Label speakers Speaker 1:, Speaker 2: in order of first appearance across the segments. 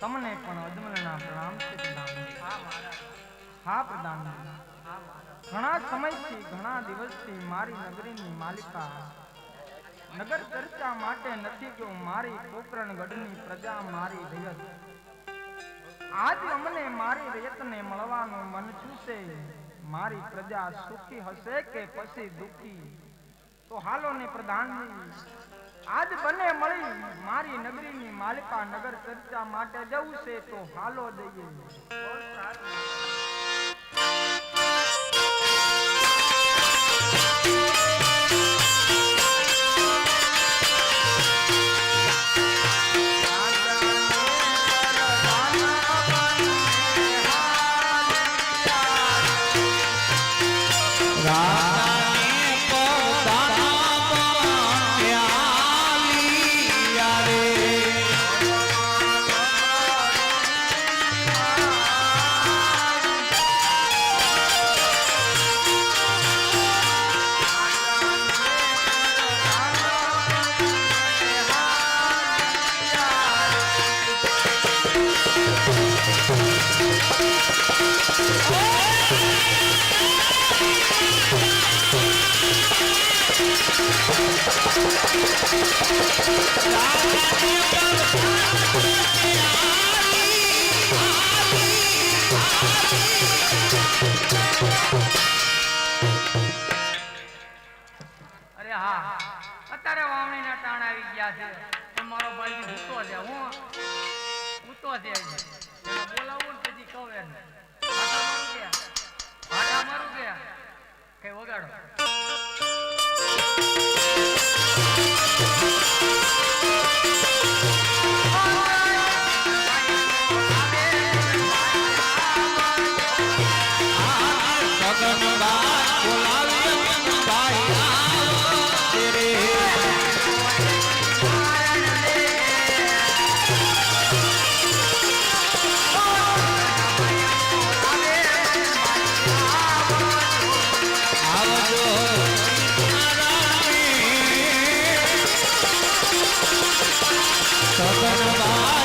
Speaker 1: તમને પણ અજમલના પ્રણામ છે પ્રધાન. હા, પ્રધાન. ઘણા સમયથી, ઘણા દિવસથી મારી નગરીની માલિકા નગર ચર્ચા માટે નથી જો મારી પોકરણગઢની પ્રજા મારી રયત. આજ અમને મારી રયતને મળવાનું મન છૂશે મારી પ્રજા સુખી હશે કે પછી દુખી? તો હાલો ને પ્રધાનજી. આજ બને મળી મારી નગરીની માલિકા નગર ચર્ચા માટે જવું છે તો હાલો જઈએ.
Speaker 2: અત્યારે વાવણીના ટાણ આવી ગયા છે. મારો છે હું ભૂતો છે બોલાવું પછી કહું કે કઈ વગાડો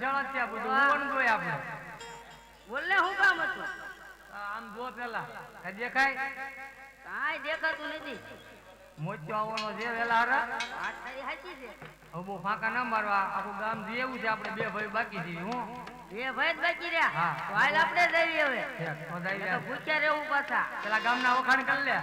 Speaker 2: જ છે બધું હોવાનું જોઈએ આપણે.
Speaker 3: બોલને હું કામ હતું?
Speaker 2: આમ જો પેલા. કઈ દેખાય?
Speaker 3: કાંઈ દેખાતું નથી.
Speaker 2: મોચો આવવાનો છે વેલા હારા.
Speaker 3: તારી છે.
Speaker 2: હવે બહુ ફાંકા ના મારવા. આખું ગામ જેવું છે આપણે બે ભાઈ બાકી છે હું.
Speaker 3: બે ભાઈ જ બાકી રહ્યા?
Speaker 2: હા.
Speaker 3: તો હાલ આપણે જઈએ હવે.
Speaker 2: જાય જાય.
Speaker 3: ભૂખ્યા રહેવું પાછા.
Speaker 2: પેલા ગામના વખાણ કરી લે.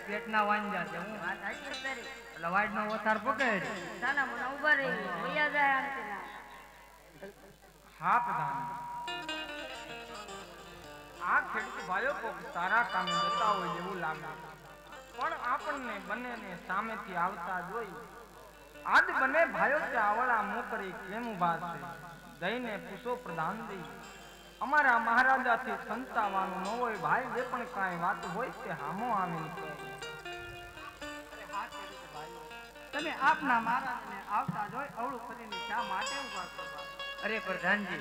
Speaker 2: ઈ પેટના વાંજા છે હું. એટલે વાડનો વથાર પકડ
Speaker 3: સાના મને ઊભા રહી. ભૈયા જાય આમથી
Speaker 2: હા ધામ. આ ખેડૂત ભાઈઓ કોક સારા કામે જતા હોય એવું લાગે. પણ આપણને બંનેને સામેથી આવતા જોઈ આજ બંને ભાઈઓ તે આવડા મોકરી કેમ ઊભા છે? જઈને પૂછો દઈ અમારા મહારાજાથી સંતાવાનું ન હોય ભાઈ જે પણ કાંઈ વાત હોય તે હામો આવીને કહે.
Speaker 4: તમે આપના મહારાજને આવતા જોઈ અવળું કરીને શા માટે ઊભા કરવા
Speaker 2: અરે પ્રધાનજી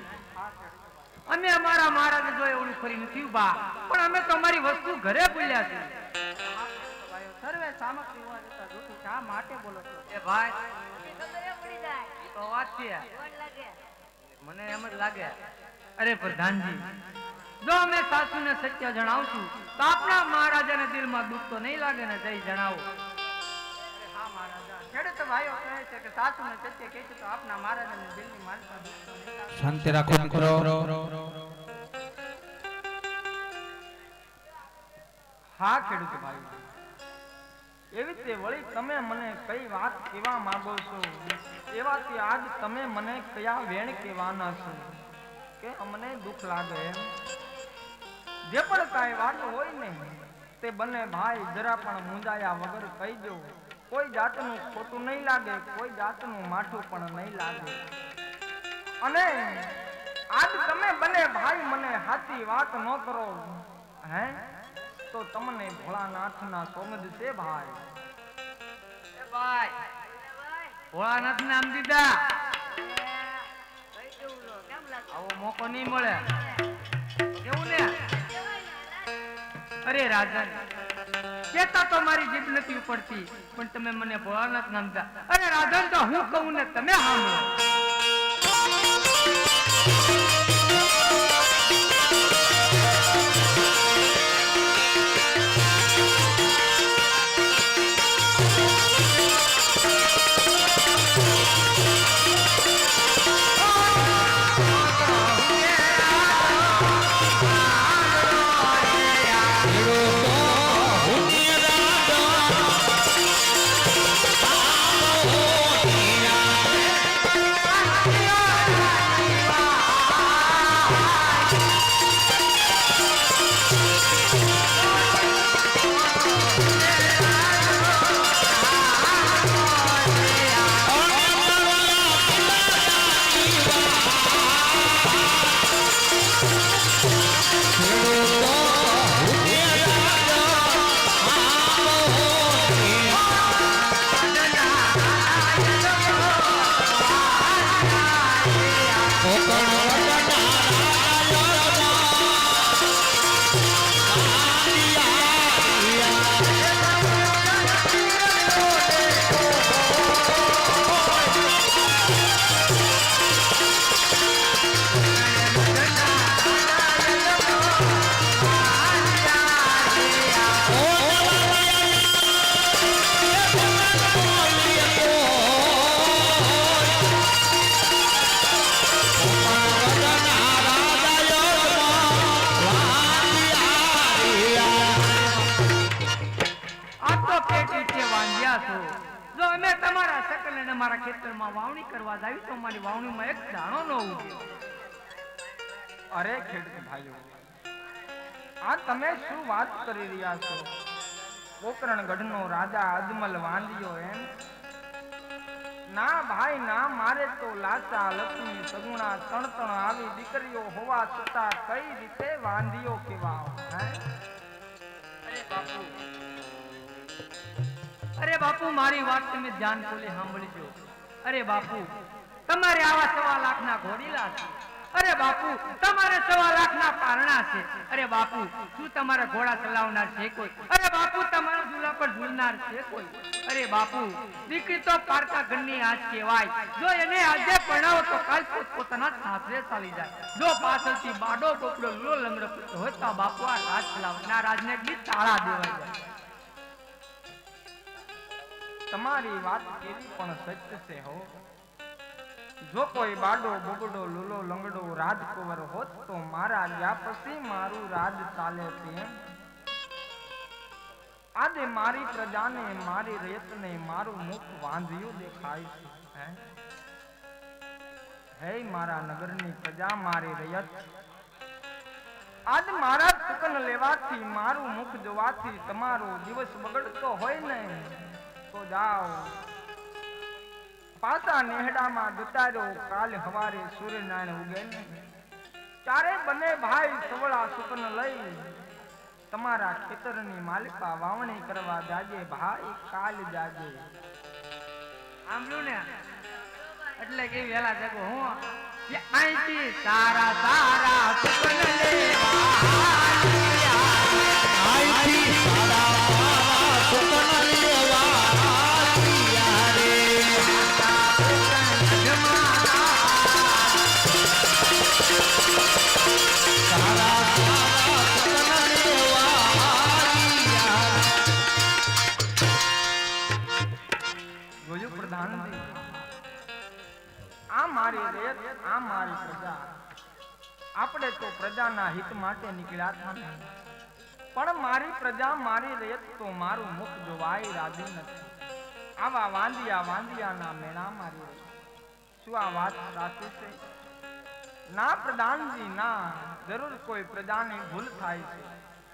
Speaker 2: અમે અમારા મહારાજ જો અવળું ફરી નથી ઊભા પણ અમે તમારી વસ્તુ ઘરે ભૂલ્યા છે
Speaker 4: સર્વે સામગ્રી હોવા જતા જોતું શા માટે બોલો છો?
Speaker 2: એ ભાઈ તો વાત છે. મને એમ જ લાગે. અરે પ્રધાનજી જો અમે સાસુને સત્ય જણાવશું તો આપણા મહારાજાને દિલમાં દુઃખ તો નહીં લાગે ને જઈ જણાવો.
Speaker 4: મહારાજા
Speaker 2: ખેડૂત ભાઈઓ કહે છે કે સાસુને સત્ય કહે છે તો આપના મહારાજાને દિલની માનતા દુખતો નહીં લાગે.
Speaker 5: શાંતિ રાખો દીકરો
Speaker 1: હા ખેડૂત ભાઈ એવી રીતે વળી તમે મને કઈ વાત કહેવા માંગો છો? એવાથી આજ તમે મને કયા વેણ કહેવાના છો? કે અમને દુઃખ લાગે એમ? જે પણ કાંઈ વાત હોય ને તે બંને ભાઈ જરા પણ મુંજાયા વગર કહી દો કોઈ જાતનું ખોટું નહીં લાગે, કોઈ જાતનું માઠું પણ નહીં લાગે. અને આજ તમે બને ભાઈ મને હાથી વાત ન કરો, હે? તો તમને ભોળાનાથના સોગંદ છે ભાઈ.
Speaker 2: ભાઈ ભોળાનાથ નામ દીધા? આવો મોકો નહીં મળે. કેવું ને? અરે રાજન. કેતા તો મારી જીભ નથી ઉપડતી, પણ તમે મને ભોળાનાથ નામતા અરે રાધન તો હું કહું ને તમે સાંભળો. મારા ખેતરમાં વાવણી કરવા જાવી તો મારી વાવણીમાં એક દાણો ન ઉગે.
Speaker 1: અરે ખેડૂત ભાઈઓ આ તમે શું વાત કરી રહ્યા છો? પોકરણગઢનો રાજા અજમલ વાંધ્યો એમ? ના ભાઈ ના મારે તો લાચા લક્ષ્મી સગુણા ત્રણ ત્રણ આવી દીકરીઓ હોવા છતાં કઈ રીતે વાંધ્યો કેવા હે?
Speaker 2: અરે બાપુ અરે બાપુ મારી વાત તમે ધ્યાન ખોલી સાંભળજો. અરે બાપુ, તમારે આવા સવા લાખ ના ઘોડીલા છે. અરે બાપુ, તમારે સવા લાખ ના પારણા છે. અરે બાપુ, શું તમારે ઘોડા ચલાવનાર છે કોઈ? અરે બાપુ, તમારા ઝૂલા પર ઝૂલનાર છે કોઈ? અરે બાપુ, દીકરી તો પારકા ઘરની આજ કહેવાય. જો એને આજે પરણાવો તો કાલ પોત પોતાના સાસરે ચાલી જાય. જો પાછળથી બાડો કોકડો લો લંગડો હોય તો બાપુ આ રાજ ચલાવનાર રાજને બી તાળા દેવાય
Speaker 1: તમારી વાત કેવી પણ સત્ય છે હો. જો કોઈ બાડો બોગડો લુલો, લંગડો રાજકુંવર હોત તો મારા ગયા પછી મારું રાજ ચાલે છે આજે મારી પ્રજાને, મારી રેતને મારું મુખ વાંધ્યું દેખાય છે, હે? મારા નગરની પ્રજા, મારી રયત. આજ મારા સુકન લેવાથી, મારું મુખ જોવાથી તમારો દિવસ બગડતો હોય ને. તો જાઓ. પાતા નેહડામાં દુતારો કાલ હવારે સૂર્યનારાયણ ઉગે ને બંને ભાઈ સવળા સુપન લઈ તમારા ખેતરની માલિકા વાવણી કરવા જાજે ભાઈ કાલ જાજે.
Speaker 2: સાંભળ્યું ને? એટલે કે વેલા જગો હું કે અહીંથી સારા સારા સુપન લેવા
Speaker 1: જોયું પ્રજાના હિત માટે નીકળ્યા હતા પણ મારી પ્રજા મારી રેત તો મારું મુખ જોવાય રાજી નથી. આવા વાંદિયા વાંદિયાના મેળા મારી શું આ વાત સાચી છે? ના પ્રધાનજી, ના. જરૂર કોઈ પ્રજાની ભૂલ થાય છે.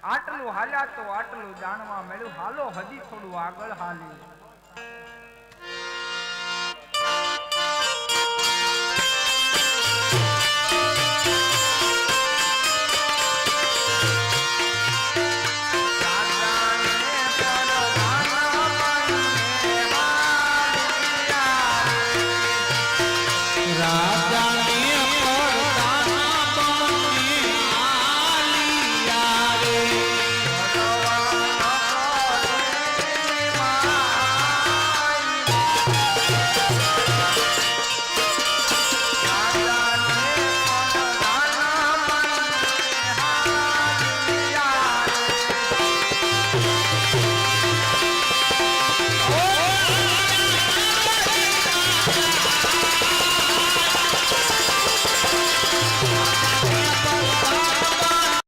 Speaker 1: આટલું હાલ્યા તો આટલું જાણવા મળ્યું. હાલો હજી થોડું આગળ હાલી